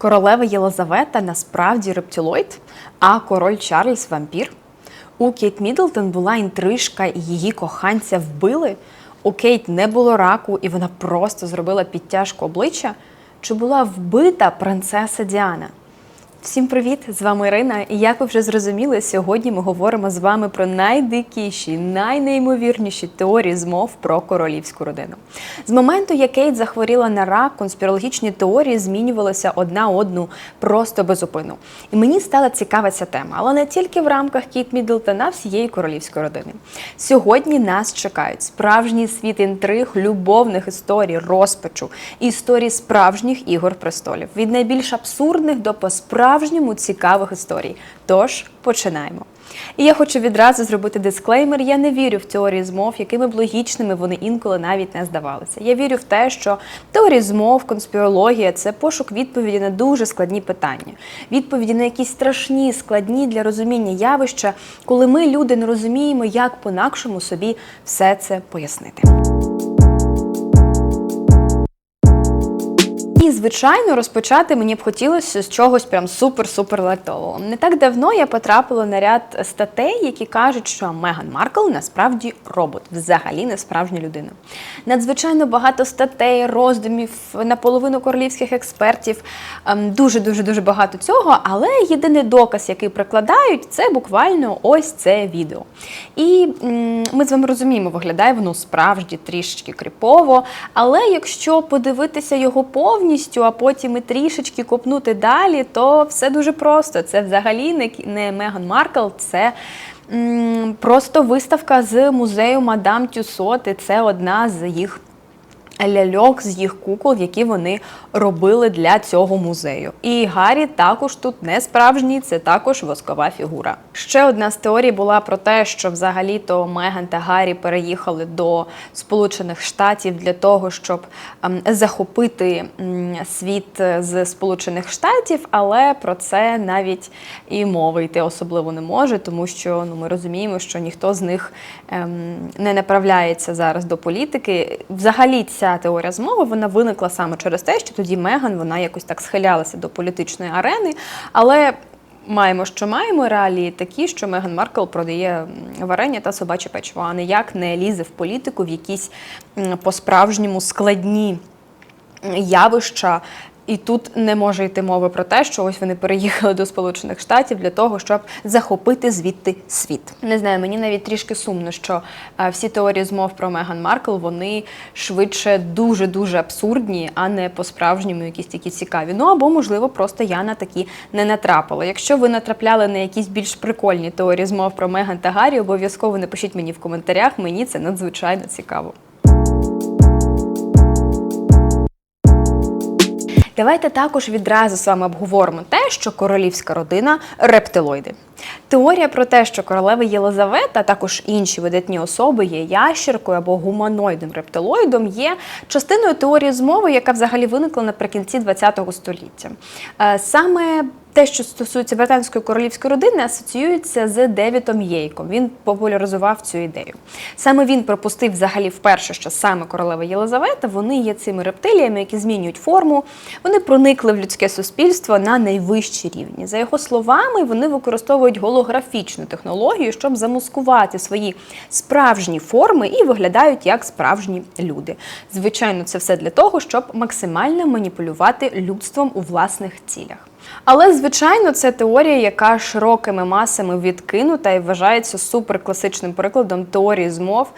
Королева Єлизавета насправді рептилоїд, а король Чарльз вампір. У Кейт Міддлтон була інтрижка, і її коханця вбили. У Кейт не було раку, і вона просто зробила підтяжку обличчя. Чи була вбита принцеса Діана? Всім привіт! З вами Ірина. І як ви вже зрозуміли, сьогодні ми говоримо з вами про найдикіші, найнеймовірніші теорії змов про королівську родину. З моменту, як Кейт захворіла на рак, конспірологічні теорії змінювалися одна одну просто безупину. І мені стала цікава ця тема, але не тільки в рамках Кейт Міддлтона, всієї королівської родини. Сьогодні нас чекають справжній світ інтриг, любовних історій, розпачу, історії справжніх ігор престолів від найбільш абсурдних до по-справжньому цікавих історій. Тож починаємо. І я хочу відразу зробити дисклеймер. Я не вірю в теорії змов, якими б логічними вони інколи навіть не здавалися. Я вірю в те, що теорії змов, конспірологія це пошук відповіді на дуже складні питання, відповіді на якісь страшні, складні для розуміння явища, коли ми, люди, не розуміємо, як по-накшому собі все це пояснити. Звичайно, розпочати мені б хотілося з чогось прям супер-супер лайтового. Не так давно я потрапила на ряд статей, які кажуть, що Меган Маркл насправді робот, взагалі не справжня людина. Надзвичайно багато статей, роздумів, наполовину королівських експертів, дуже дуже дуже багато цього. Але єдиний доказ, який прикладають, це буквально ось це відео. І ми з вами розуміємо, виглядає воно справді трішечки кріпово. Але якщо подивитися його повністю, а потім і трішечки копнути далі, то все дуже просто. Це взагалі не, не Меган Маркл, це просто виставка з музею Мадам Тюсоти це одна з їх. Ляльок з їх кукол, які вони робили для цього музею. І Гаррі також тут не справжній, це також воскова фігура. Ще одна з теорій була про те, що взагалі-то Меган та Гаррі переїхали до Сполучених Штатів для того, щоб ем, захопити світ з Сполучених Штатів, але про це навіть і мови йти особливо не може, тому що ну ми розуміємо, що ніхто з них ем, не направляється зараз до політики. Взагалі ця теорія змови вона виникла саме через те, що тоді Меган вона якось так схилялася до політичної арени, але. Маємо, що маємо реалії такі, що Меган Маркл продає варення та собаче печиво, а ніяк не лізе в політику в якісь по-справжньому складні явища. І тут не може йти мови про те, що ось вони переїхали до Сполучених Штатів для того, щоб захопити звідти світ. Не знаю, мені навіть трішки сумно, що е, всі теорії змов про Меган Маркл вони швидше дуже дуже абсурдні, а не по-справжньому якісь такі цікаві. Ну або можливо, просто я на такі не натрапила. Якщо ви натрапляли на якісь більш прикольні теорії змов про Меган та Гаррі, обов'язково напишіть мені в коментарях. Мені це надзвичайно цікаво. Давайте також відразу з вами обговоримо те, що королівська родина рептилоїди. Теорія про те, що королева Єлизавета, а також інші видатні особи є ящеркою або гуманоїдним рептилоїдом, є частиною теорії змови, яка взагалі виникла наприкінці ХХ століття. Е, Саме те, що стосується британської королівської родини, асоціюється з Девітом Єйком. Він популяризував цю ідею. Саме він пропустив взагалі вперше, що саме королева Єлизавета вони є цими рептиліями, які змінюють форму. Вони проникли в людське суспільство на найвищі рівні. За його словами, вони використовують голографічну технологію, щоб замаскувати свої справжні форми і виглядають як справжні люди. Звичайно, це все для того, щоб максимально маніпулювати людством у власних цілях. Але, звичайно, це теорія, яка широкими масами відкинута і вважається суперкласичним прикладом теорії змов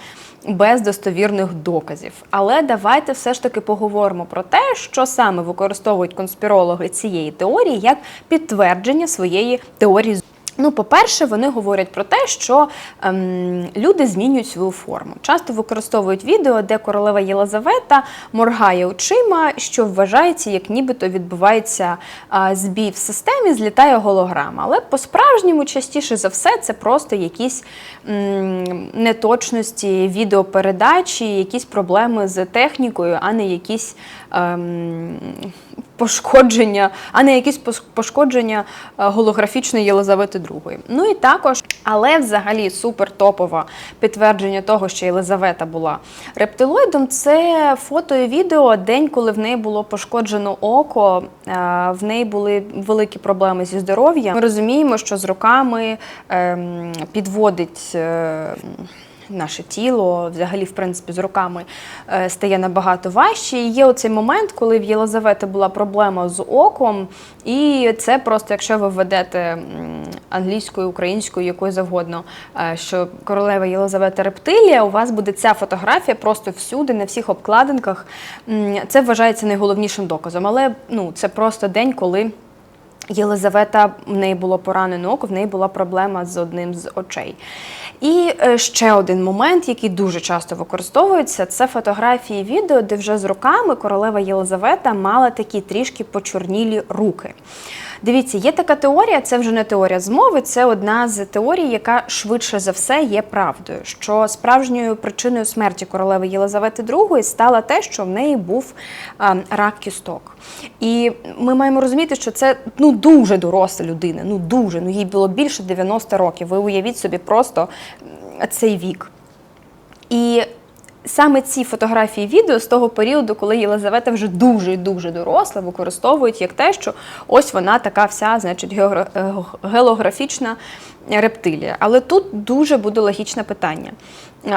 без достовірних доказів. Але давайте все ж таки поговоримо про те, що саме використовують конспірологи цієї теорії як підтвердження своєї теорії. Ну, по-перше, вони говорять про те, що ем, люди змінюють свою форму. Часто використовують відео, де королева Єлизавета моргає очима, що вважається, як нібито відбувається а, збій в системі, злітає голограма. Але по-справжньому, частіше за все, це просто якісь м, неточності відеопередачі, якісь проблеми з технікою, а не якісь ем, пошкодження, а не якісь пошкодження е, голографічної Єлизавети II. Ну і також, але взагалі супер топове підтвердження того, що Єлизавета була рептилоїдом, це фото і відео день, коли в неї було пошкоджено око, е, в неї були великі проблеми зі здоров'ям. Ми розуміємо, що з роками ем, підводить. Наше тіло, взагалі, в принципі, з роками е, стає набагато важче. І є оцей момент, коли в Єлизавети була проблема з оком, і це просто, якщо ви введете англійською, українською, якою завгодно, е, що королева Єлизавета рептилія, у вас буде ця фотографія просто всюди, на всіх обкладинках. Це вважається найголовнішим доказом. Але ну, це просто день, коли. Єлизавета в неї було поранено око, в неї була проблема з одним з очей. І е, ще один момент, який дуже часто використовується, це фотографії відео, де вже з руками королева Єлизавета мала такі трішки почорнілі руки. Дивіться, є така теорія, це вже не теорія змови, це одна з теорій, яка швидше за все є правдою. Що справжньою причиною смерті королеви Єлизавети II стало те, що в неї був рак кісток. І ми маємо розуміти, що це ну дуже доросла людина, ну дуже, ну їй було більше 90 років. Ви уявіть собі просто цей вік. І саме ці фотографії відео з того періоду, коли Єлизавета вже дуже дуже доросла, використовують як те, що ось вона така вся, значить, геогра- е, рептилія. Але тут дуже буде логічне питання.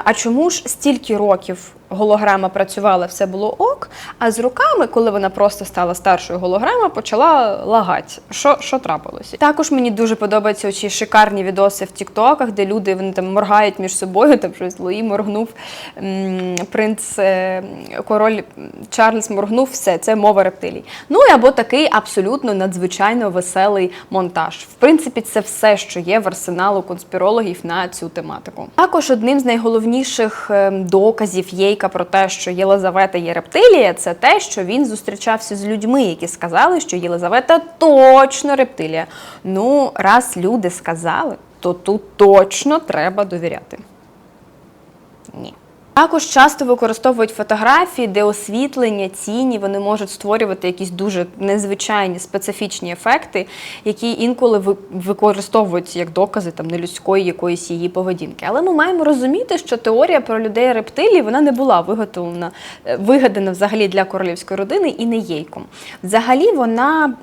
А чому ж стільки років голограма працювала, все було ок, а з роками, коли вона просто стала старшою голограма, почала лагати? Що, що трапилося? Також мені дуже подобаються ці шикарні відоси в Тіктоках, де люди вони там моргають між собою, там щось Луї моргнув, принц е, король Чарльз моргнув, все, це мова рептилій. Ну і або такий абсолютно надзвичайно веселий монтаж. В принципі, це все, що є в арсеналу конспірологів на цю тематику. Також одним з найголовніших ем, доказів Єйка про те, що Єлизавета є рептилія, це те, що він зустрічався з людьми, які сказали, що Єлизавета точно рептилія. Ну, раз люди сказали, то тут точно треба довіряти. Ні. Також часто використовують фотографії, де освітлення, тіні, вони можуть створювати якісь дуже незвичайні специфічні ефекти, які інколи ви- використовують як докази там нелюдської якоїсь її поведінки. Але ми маємо розуміти, що теорія про людей рептилій вона не була виготовлена, е, вигадана взагалі для королівської родини і не єйком. Взагалі вона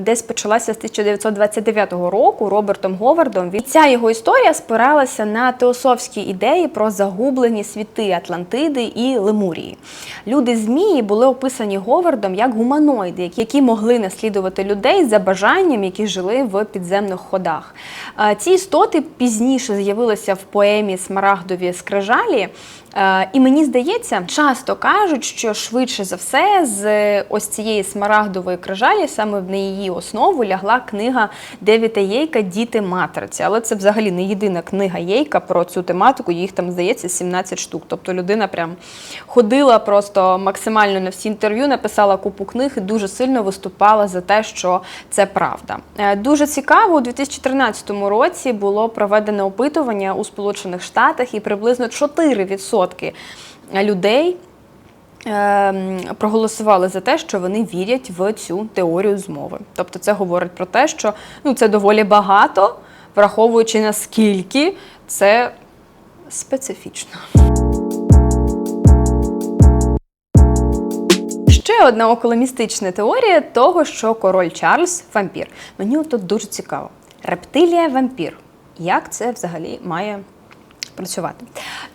десь почалася з 1929 року Робертом Говардом. І ця його історія спиралася на теософські ідеї про загублені світи Атлантиди і Лемурії. Люди змії були описані Говардом як гуманоїди, які- могли наслідувати людей за бажанням, які жили в підземних ходах. Ці істоти пізніше з'явилися в поемі Смарагдові скрижалі. Е, І мені здається, часто кажуть, що швидше за все з ось цієї смарагдової крижалі, саме на її основу лягла книга Девіта Єйка Діти матриці. Але це взагалі не єдина книга Єйка про цю тематику. Їх там здається 17 штук. Тобто людина прям ходила просто максимально на всі інтерв'ю, написала купу книг і дуже сильно виступала за те, що це правда. Е, Дуже цікаво, у 2013 році було проведено опитування у Сполучених Штатах, і приблизно 4% людей ем, проголосували за те, що вони вірять в цю теорію змови. Тобто, це говорить про те, що ну, це доволі багато, враховуючи наскільки це специфічно. Ще одна околомістична теорія того, що король Чарльз вампір. Мені тут дуже цікаво. Рептилія вампір. Як це взагалі має працювати?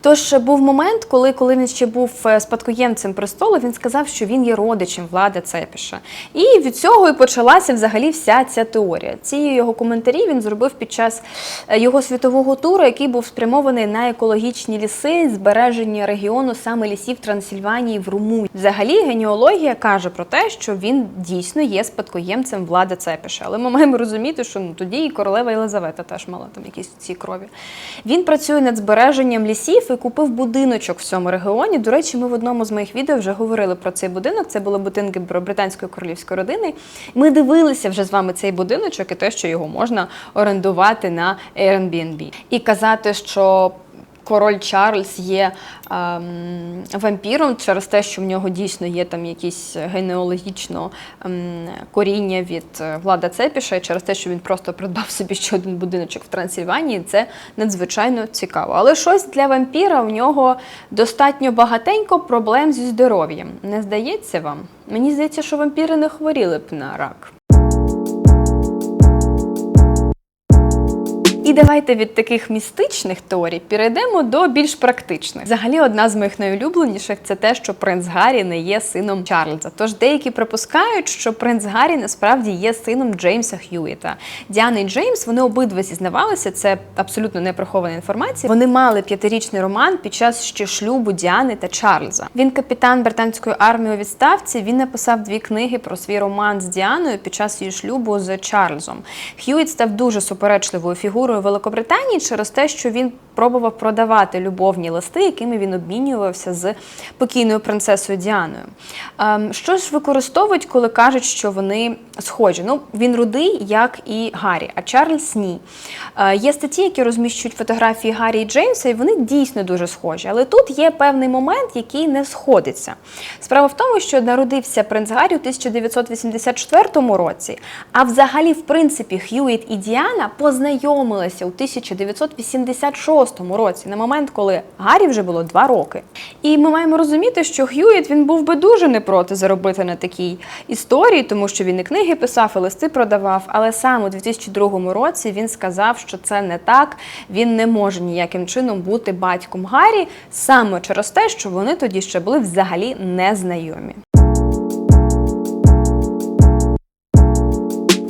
Тож був момент, коли, коли він ще був е, спадкоємцем престолу, він сказав, що він є родичем влади Цепіша. І від цього і почалася взагалі вся ця теорія. Ці його коментарі він зробив під час е, його світового туру, який був спрямований на екологічні ліси, збереження регіону саме лісів Трансильванії в Румунії. Взагалі генеалогія каже про те, що він дійсно є спадкоємцем влади Цепіша. Але ми маємо розуміти, що ну тоді і королева Єлизавета теж мала там якісь ці крові. Він працює над збереженням лісів і купив будиночок в цьому регіоні. До речі, ми в одному з моїх відео вже говорили про цей будинок. Це були будинки британської королівської родини. Ми дивилися вже з вами цей будиночок і те, що його можна орендувати на Airbnb. І казати, що король Чарльз є ем, вампіром через те, що в нього дійсно є там якісь генеалогічно ем, коріння від е, влада Цепіша, і через те, що він просто придбав собі ще один будиночок в Трансильванії, це надзвичайно цікаво. Але щось для вампіра в нього достатньо багатенько проблем зі здоров'ям. Не здається вам? Мені здається, що вампіри не хворіли б на рак. Давайте від таких містичних теорій перейдемо до більш практичних. Взагалі, одна з моїх найулюбленіших це те, що принц Гаррі не є сином Чарльза. Тож деякі припускають, що принц Гаррі насправді є сином Джеймса Х'юіта. Діана і Джеймс вони обидва зізнавалися. Це абсолютно не прихована інформація. Вони мали п'ятирічний роман під час ще шлюбу Діани та Чарльза. Він капітан британської армії у відставці. Він написав дві книги про свій роман з Діаною під час її шлюбу з Чарльзом. Х'юіт став дуже суперечливою фігурою Великобританії через те, що він пробував продавати любовні листи, якими він обмінювався з покійною принцесою Діаною. Ем, Що ж використовують, коли кажуть, що вони схожі? Ну, він рудий, як і Гаррі, а Чарльз ні. Е, Є статті, які розміщують фотографії Гаррі і Джеймса, і вони дійсно дуже схожі. Але тут є певний момент, який не сходиться. Справа в тому, що народився принц Гаррі у 1984 році, а взагалі, в принципі, Х'юіт і Діана познайомилися у 1986 році, на момент, коли Гаррі вже було два роки. І ми маємо розуміти, що Х'юіт він був би дуже не проти заробити на такій історії, тому що він і книги писав, і листи продавав. Але саме у 2002 році він сказав, що це не так. Він не може ніяким чином бути батьком Гаррі саме через те, що вони тоді ще були взагалі незнайомі.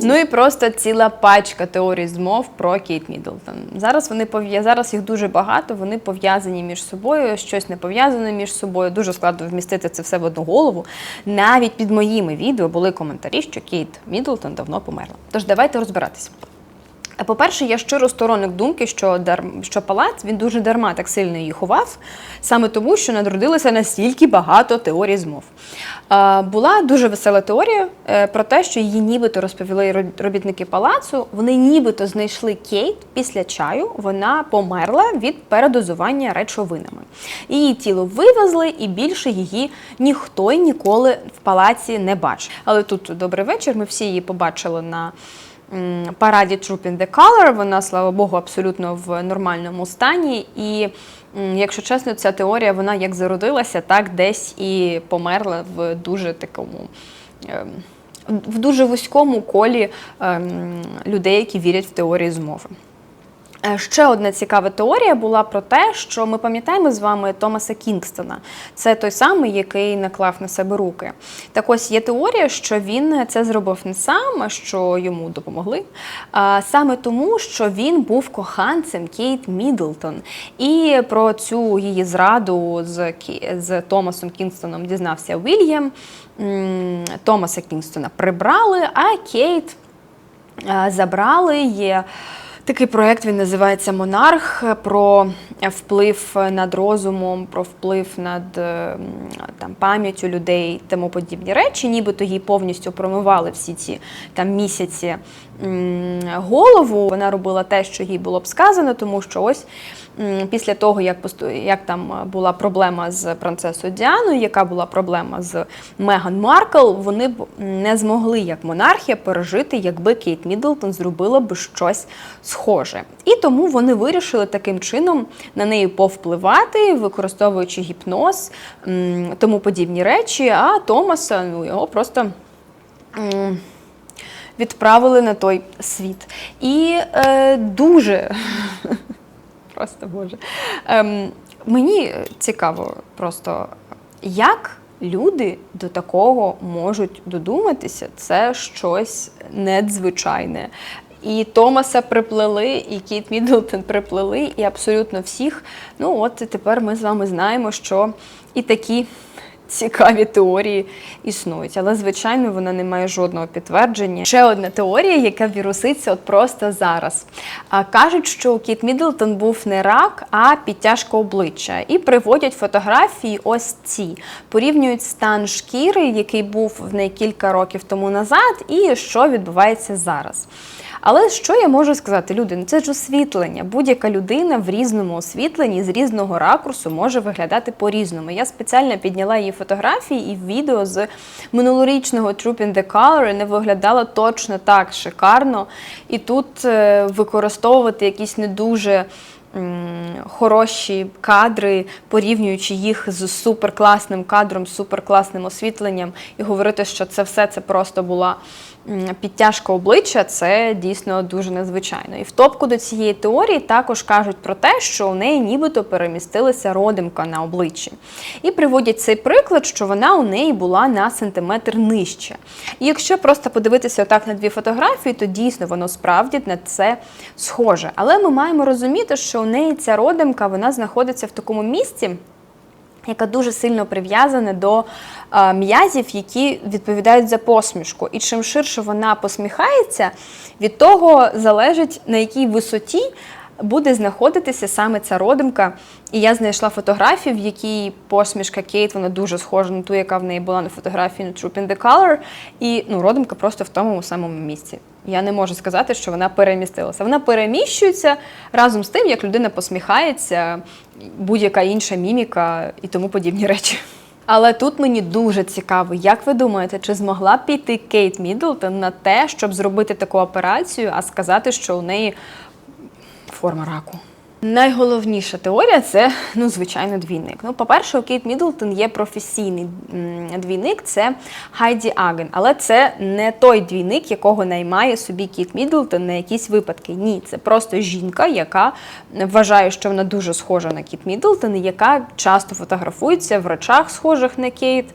Ну і просто ціла пачка теорій змов про Кейт Міддлтон. Зараз вони пов'я... зараз їх дуже багато, вони пов'язані між собою, щось не пов'язане між собою. Дуже складно вмістити це все в одну голову. Навіть під моїми відео були коментарі, що Кейт Міддлтон давно померла. Тож давайте розбиратися. По-перше, я щиро сторонник думки, що дар... що палац він дуже дарма так сильно її ховав, саме тому, що народилося настільки багато теорій змов. Е, була дуже весела теорія е, про те, що її нібито розповіли ро- робітники палацу. Вони нібито знайшли Кейт після чаю. Вона померла від передозування речовинами. Її тіло вивезли, і більше її ніхто й ніколи в палаці не бачив. Але тут добрий вечір. Ми всі її побачили на параді Troop in the Color. Вона, слава Богу, абсолютно в нормальному стані. І, якщо чесно, ця теорія вона як зародилася, так десь і померла в дуже такому. ем, В дуже вузькому колі ем, людей, які вірять в теорії змови. Е, Ще одна цікава теорія була про те, що ми пам'ятаємо з вами Томаса Кінгстона. Це той самий, який наклав на себе руки. Так ось є теорія, що він це зробив не сам, а що йому допомогли. А саме тому, що він був коханцем Кейт Міддлтон. І про цю її зраду з, з Томасом Кінгстоном дізнався Вільям. Томаса Кінгстона прибрали, а Кейт е, забрали. Є такий проект він називається Монарх про вплив над розумом, про вплив над е, там, пам'яттю людей, тому подібні речі. Нібито їй повністю промивали всі ці там місяці голову. Вона робила те, що їй було б сказано, тому що ось після того, як як там була проблема з принцесою Діаною, яка була проблема з Меган Маркл, вони б не змогли як монархія пережити, якби Кейт Міддлтон зробила б щось схоже. І тому вони вирішили таким чином на неї повпливати, використовуючи гіпноз, тому подібні речі. А Томаса ну його просто. Відправили на той світ. І е, дуже Просто Боже. Ем, мені цікаво просто, як люди до такого можуть додуматися, це щось надзвичайне. І Томаса приплели, і Кіт Міддлтон приплели, і абсолютно всіх. Ну от тепер ми з вами знаємо, що і такі цікаві теорії існують, але звичайно вона не має жодного підтвердження. Ще одна теорія, яка віруситься от просто зараз. А кажуть, що Кіт Мідлтон був не рак, а підтяжка обличчя. І приводять фотографії ось ці, порівнюють стан шкіри, який був в неї кілька років тому назад, і що відбувається зараз. Але що я можу сказати, люди? Ну це ж освітлення. Будь-яка людина в різному освітленні з різного ракурсу може виглядати по-різному. Я спеціально підняла її фотографії і відео з минулорічного Troop in the Color і не виглядала точно так шикарно. І тут е, використовувати якісь не дуже. Хороші кадри, порівнюючи їх з суперкласним кадром, суперкласним освітленням, і говорити, що це все це просто була підтяжка обличчя, це дійсно дуже незвичайно. І в топку до цієї теорії також кажуть про те, що у неї нібито перемістилася родимка на обличчі. І приводять цей приклад, що вона у неї була на сантиметр нижче. І якщо просто подивитися отак на дві фотографії, то дійсно воно справді на це схоже. Але ми маємо розуміти, що у неї ця родимка вона знаходиться в такому місці яка дуже сильно прив'язана до е, м'язів, які відповідають за посмішку. І чим ширше вона посміхається, від того залежить на якій висоті буде знаходитися саме ця родимка. І я знайшла фотографію, в якій посмішка Кейт вона дуже схожа на ту, яка в неї була на фотографії на Troop in the Color. І ну, родимка просто в тому самому місці. Я не можу сказати, що вона перемістилася. Вона переміщується разом з тим, як людина посміхається, будь-яка інша міміка і тому подібні речі. Але тут мені дуже цікаво, як ви думаєте, чи змогла б піти Кейт Міддлтон на те, щоб зробити таку операцію, а сказати, що у неї форма раку? Найголовніша теорія це, ну, звичайно, двійник. Ну, по-перше, у Кейт Міддлтон є професійний двійник, це Хайді Аген. Але це не той двійник, якого наймає собі Кейт Міддлтон на якісь випадки. Ні, це просто жінка, яка вважає, що вона дуже схожа на Кейт Міддлтон, і яка часто фотографується в речах, схожих на Кейт,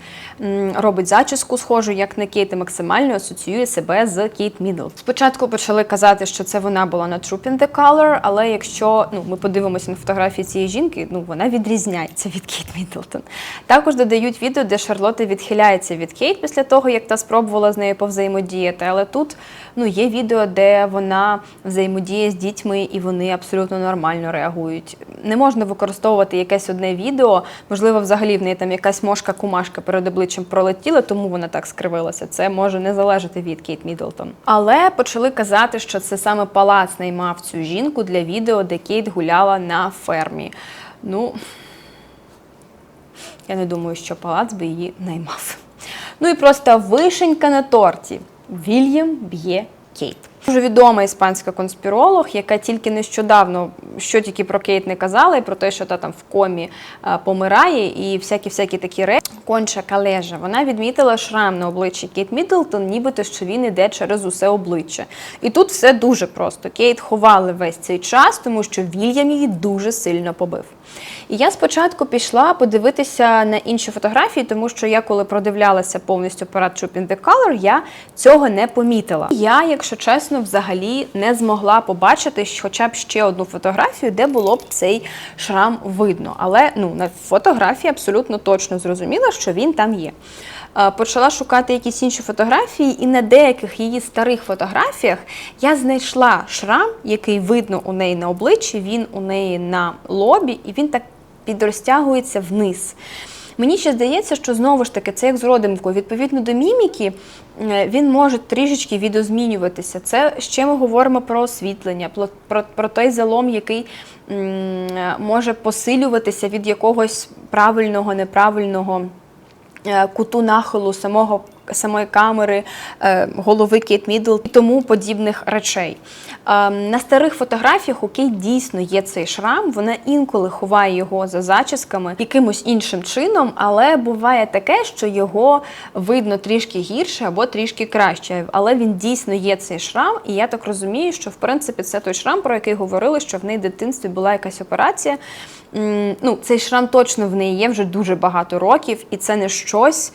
робить зачіску схожу, як на Кейт, і максимально асоціює себе з Кейт Міддлтон. Спочатку почали казати, що це вона була на Troop in the Color, але якщо ну, ми подивимося на фотографії цієї жінки, ну вона відрізняється від Кейт Міддлтон. Також додають відео, де Шарлотта відхиляється від Кейт після того, як та спробувала з нею повзаємодіяти. Але тут ну, є відео, де вона взаємодіє з дітьми і вони абсолютно нормально реагують. Не можна використовувати якесь одне відео, можливо, взагалі в неї там якась мошка-кумашка перед обличчям пролетіла, тому вона так скривилася. Це може не залежати від Кейт Міддлтон. Але почали казати, що це саме палац наймав цю жінку для відео, де Кейт гуляла на фермі. Ну, я не думаю, що палац би її наймав. Ну і просто вишенька на торті. Вільям б'є Кейт. Дуже відома іспанська конспіролог, яка тільки нещодавно, що тільки про Кейт не казала, і про те, що та там в комі а, помирає, і всякі-всякі такі речі. Конча калежа. Вона відмітила шрам на обличчі Кейт Міддлтон, нібито що він іде через усе обличчя. І тут все дуже просто. Кейт ховали весь цей час, тому що Вільям її дуже сильно побив. І я спочатку пішла подивитися на інші фотографії, тому що я, коли продивлялася повністю парад Chopin the Color, я цього не помітила. Я, якщо чесно, взагалі не змогла побачити хоча б ще одну фотографію, де було б цей шрам видно. Але ну, на фотографії абсолютно точно зрозуміла, що він там є. Е, Почала шукати якісь інші фотографії, і на деяких її старих фотографіях я знайшла шрам, який видно у неї на обличчі, він у неї на лобі, і він так підрозтягується вниз. Мені ще здається, що знову ж таки це як з родимкою. Відповідно до міміки, е, він може трішечки відозмінюватися. Це ще ми говоримо про освітлення, про, про, про той залом, який м, може посилюватися від якогось правильного, неправильного е, куту нахилу самого. Самої камери, е, голови Кейт Мідл і тому подібних речей. Е, На старих фотографіях у Кейт дійсно є цей шрам, вона інколи ховає його за зачісками якимось іншим чином, але буває таке, що його видно трішки гірше або трішки краще. Але він дійсно є цей шрам, і я так розумію, що в принципі це той шрам, про який говорили, що в неї в дитинстві була якась операція. Ну, цей шрам точно в неї є вже дуже багато років, і це не щось,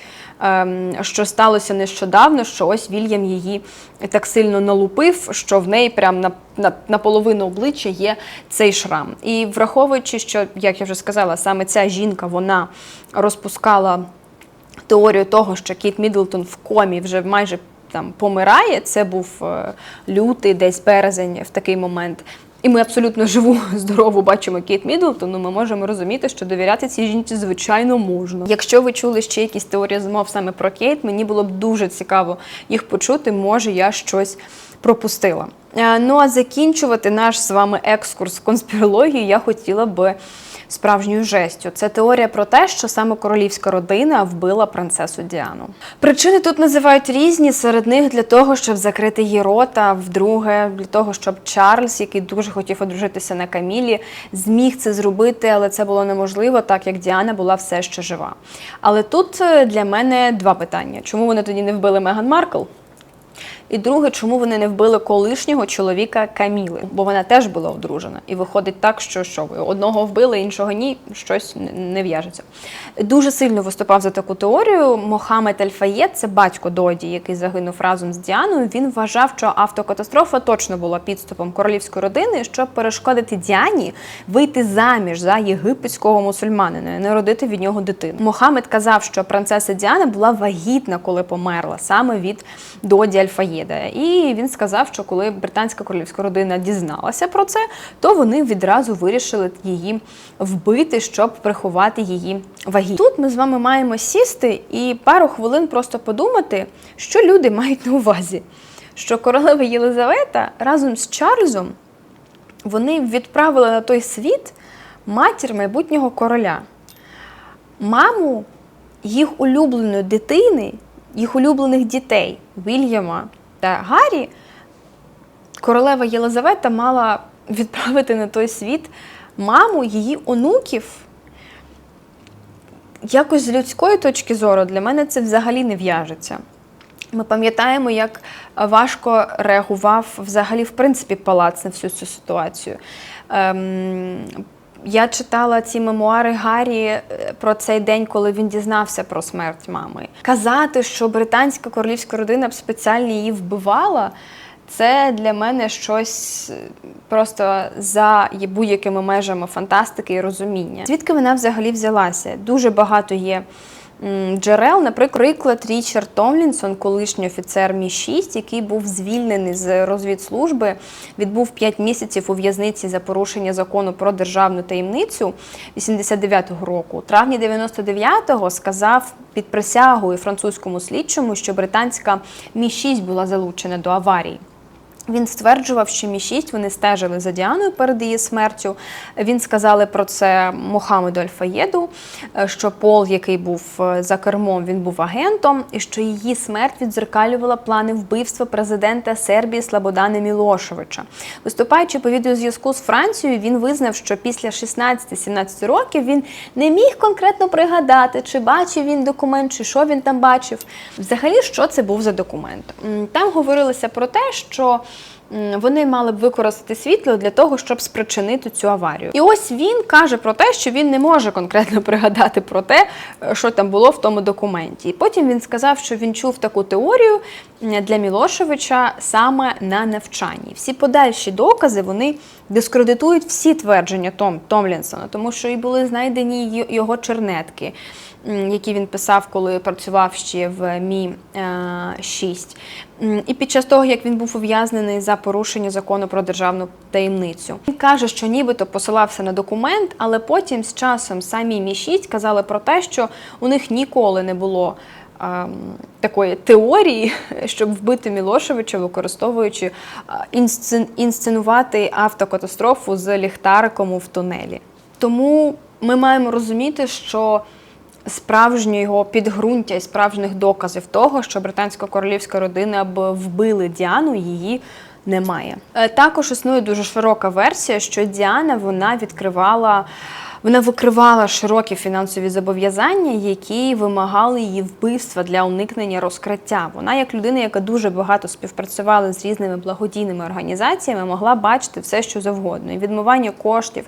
що сталося нещодавно, що ось Вільям її так сильно налупив, що в неї прям на, на, на половину обличчя є цей шрам. І враховуючи, що, як я вже сказала, саме ця жінка вона розпускала теорію того, що Кіт Мідлтон в комі вже майже там помирає. Це був е, лютий, десь березень в такий момент. І ми абсолютно живу, здорову бачимо Кейт Мідлтон, ну ми можемо розуміти, що довіряти цій жінці звичайно можна. Якщо ви чули ще якісь теорії змов саме про Кейт, мені було б дуже цікаво їх почути. Може, я щось пропустила. Е, Ну а закінчувати наш з вами екскурс в конспірологію я хотіла би справжньою жестю. Це теорія про те, що саме королівська родина вбила принцесу Діану. Причини тут називають різні. Серед них для того, щоб закрити її рота, вдруге, для того, щоб Чарльз, який дуже хотів одружитися на Камілі, зміг це зробити, але це було неможливо, так як Діана була все ще жива. Але тут е, для мене два питання: чому вони тоді не вбили Меган Маркл? І друге, чому вони не вбили колишнього чоловіка Каміли, бо вона теж була одружена. І виходить так, що що ви одного вбили, іншого ні, щось не- в'яжеться. Дуже сильно виступав за таку теорію. Мохамед Аль-Фаєд, це батько Доді, який загинув разом з Діаною. Він вважав, що автокатастрофа точно була підступом королівської родини, щоб перешкодити Діані вийти заміж за єгипетського мусульманина і не родити від нього дитину. Мохамед казав, що принцеса Діана була вагітна, коли померла, саме від Доді Аль-Фаєда. І він сказав, що коли британська королівська родина дізналася про це, то вони відразу вирішили її вбити, щоб приховати її вагітність. Тут ми з вами маємо сісти і пару хвилин просто подумати, що люди мають на увазі. Що королева Єлизавета разом з Чарльзом вони відправили на той світ матір майбутнього короля, маму їх улюбленої дитини, їх улюблених дітей Вільяма та Гаррі. Королева Єлизавета мала відправити на той світ маму її онуків. Якось з людської точки зору для мене це взагалі не в'яжеться. Ми пам'ятаємо, як важко реагував взагалі, в принципі, палац на всю цю ситуацію. Ем, я читала ці мемуари Гаррі е, про цей день, коли він дізнався про смерть мами. Казати, що британська королівська родина б спеціально її вбивала, це для мене щось е, просто за будь-якими межами фантастики і розуміння. Звідки вона взагалі взялася? Дуже багато є джерел. Наприклад, Річард Томлінсон, колишній офіцер Мі 6 який був звільнений з розвідслужби, відбув 5 місяців у в'язниці за порушення закону про державну таємницю 89-го року. У травні 99-го сказав під присягою французькому слідчому, що британська Мі 6 була залучена до аварії. Він стверджував, що Мі 6 вони стежили за Діаною перед її смертю. Він сказали про це Мохамеду Альфаєду, е, що Пол, який був е, за кермом, він був агентом, і що її смерть відзеркалювала плани вбивства президента Сербії Слободана Мілошевича. Виступаючи по відеозв'язку з Францією, він визнав, що після 16-17 років він не міг конкретно пригадати, чи бачив він документ, чи що він там бачив. Взагалі, що це був за документ? Там говорилося про те, що вони мали б використати світло для того, щоб спричинити цю аварію. І ось він каже про те, що він не може конкретно пригадати про те, е, що там було в тому документі. І потім він сказав, що він чув таку теорію для Мілошевича саме на навчанні. Всі подальші докази вони дискредитують всі твердження Том Томлінсона, тому що і були знайдені його чернетки. Які він писав, коли працював ще в Мі 6 І під час того, як він був ув'язнений за порушення закону про державну таємницю, він каже, що нібито посилався на документ, але потім з часом самі Мі 6 казали про те, що у них ніколи не було ем, такої теорії, щоб вбити Мілошевича, використовуючи е, інсценувати автокатастрофу з ліхтариком в тунелі. Тому ми маємо розуміти, що справжнього підґрунтя і справжніх доказів того, що британська королівська родина б вбили Діану, її немає. Е, Також існує дуже широка версія, що Діана вона відкривала. Вона викривала широкі фінансові зобов'язання, які вимагали її вбивства для уникнення розкриття. Вона, як людина, яка дуже багато співпрацювала з різними благодійними організаціями, могла бачити все, що завгодно, і відмивання коштів,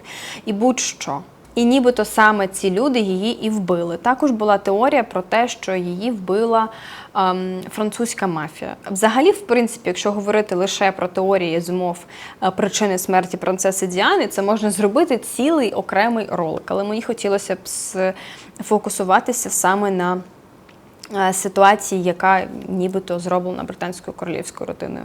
і будь-що. І нібито саме ці люди її і вбили. Також була теорія про те, що її вбила ем, французька мафія. Взагалі, в принципі, якщо говорити лише про теорії змов е, причини смерті принцеси Діани, це можна зробити цілий окремий ролик. Але мені хотілося б сфокусуватися саме на ситуації, яка нібито зроблена британською королівською родиною.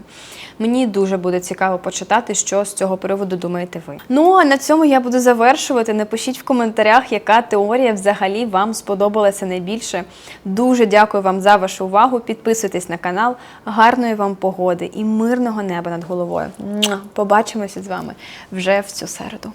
Мені дуже буде цікаво почитати, що з цього приводу думаєте ви. Ну а на цьому я буду завершувати. Напишіть в коментарях, яка теорія взагалі вам сподобалася найбільше. Дуже дякую вам за вашу увагу. Підписуйтесь на канал. Гарної вам погоди і мирного неба над головою. Побачимося з вами вже в цю середу.